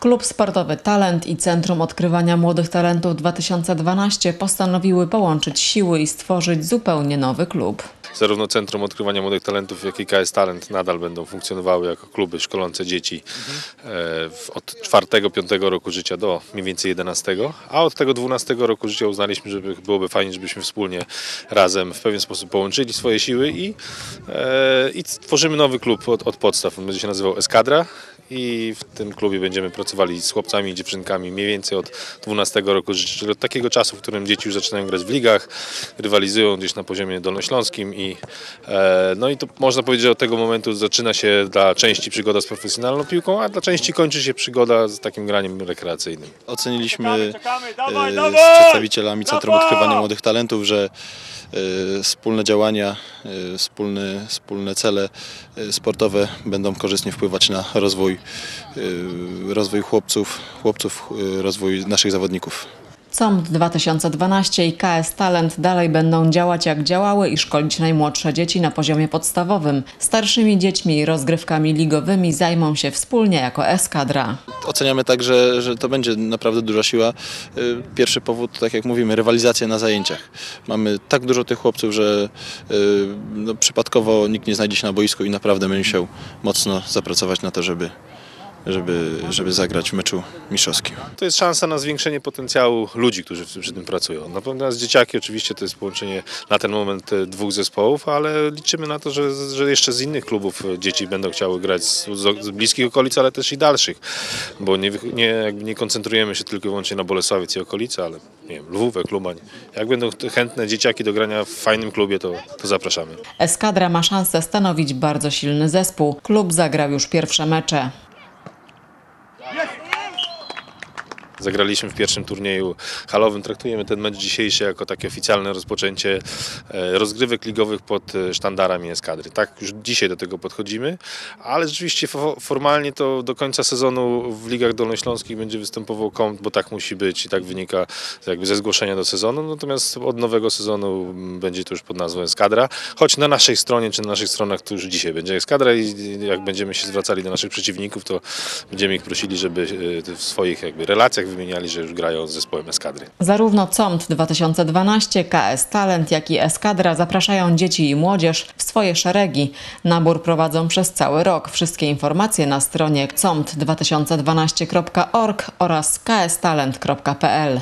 Klub Sportowy Talent i Centrum Odkrywania Młodych Talentów 2012 postanowiły połączyć siły i stworzyć zupełnie nowy klub. Zarówno Centrum Odkrywania Młodych Talentów, jak i KS Talent nadal będą funkcjonowały jako kluby szkolące dzieci e, od 4-5 roku życia do mniej więcej 11, a od tego 12 roku życia uznaliśmy, że byłoby fajnie, żebyśmy wspólnie razem w pewien sposób połączyli swoje siły i, e, i tworzymy nowy klub od, od podstaw. On będzie się nazywał Eskadra i w tym klubie będziemy pracowali z chłopcami i dziewczynkami mniej więcej od 12 roku życia, czyli od takiego czasu, w którym dzieci już zaczynają grać w ligach, rywalizują gdzieś na poziomie dolnośląskim i e, no i to można powiedzieć, że od tego momentu zaczyna się dla części przygoda z profesjonalną piłką, a dla części kończy się przygoda z takim graniem rekreacyjnym. Oceniliśmy e, z przedstawicielami Centrum Odkrywania Młodych Talentów, że e, wspólne działania, wspólne, wspólne cele e, sportowe będą korzystnie wpływać na rozwój, e, rozwój chłopców, chłopców, rozwój naszych zawodników. COMT 2012 i KS Talent dalej będą działać jak działały i szkolić najmłodsze dzieci na poziomie podstawowym. Starszymi dziećmi i rozgrywkami ligowymi zajmą się wspólnie jako eskadra. Oceniamy tak, że, że to będzie naprawdę duża siła. E, Pierwszy powód, tak jak mówimy, rywalizacja na zajęciach. Mamy tak dużo tych chłopców, że e, no, przypadkowo nikt nie znajdzie się na boisku i naprawdę będzie musiał mocno zapracować na to, żeby, żeby, żeby zagrać w meczu mistrzowskim. To jest szansa na zwiększenie potencjału ludzi, którzy przy tym pracują. Natomiast dzieciaki oczywiście to jest połączenie na ten moment e, dwóch zespołów, ale liczymy na to, że, że jeszcze z innych klubów e, dzieci będą chciały grać z, z z bliskich okolic, ale też i dalszych, bo nie, nie, jakby nie koncentrujemy się tylko i wyłącznie na Bolesławiec i okolice, ale nie wiem, Lwówek, Lubań. Jak będą chętne dzieciaki do grania w fajnym klubie, to, to zapraszamy. Eskadra ma szansę stanowić bardzo silny zespół. Klub zagrał już pierwsze mecze. Zagraliśmy w pierwszym turnieju halowym. Traktujemy ten mecz dzisiejszy jako takie oficjalne rozpoczęcie e, rozgrywek ligowych pod e, sztandarami eskadry. Tak już dzisiaj do tego podchodzimy, ale rzeczywiście fo- formalnie to do końca sezonu w ligach dolnośląskich będzie występował kąt, bo tak musi być i tak wynika jakby ze zgłoszenia do sezonu. Natomiast od nowego sezonu mm, będzie to już pod nazwą eskadra, choć na naszej stronie czy na naszych stronach to już dzisiaj będzie eskadra i i jak będziemy się zwracali do naszych przeciwników, to będziemy ich prosili, żeby e, w swoich jakby relacjach wymieniali, że już grają z zespołem eskadry. Zarówno COMT 2012, KS Talent, jak i Eskadra zapraszają dzieci i młodzież w swoje szeregi. Nabór prowadzą przez cały rok. Wszystkie informacje na stronie comt2012.org oraz kstalent.pl.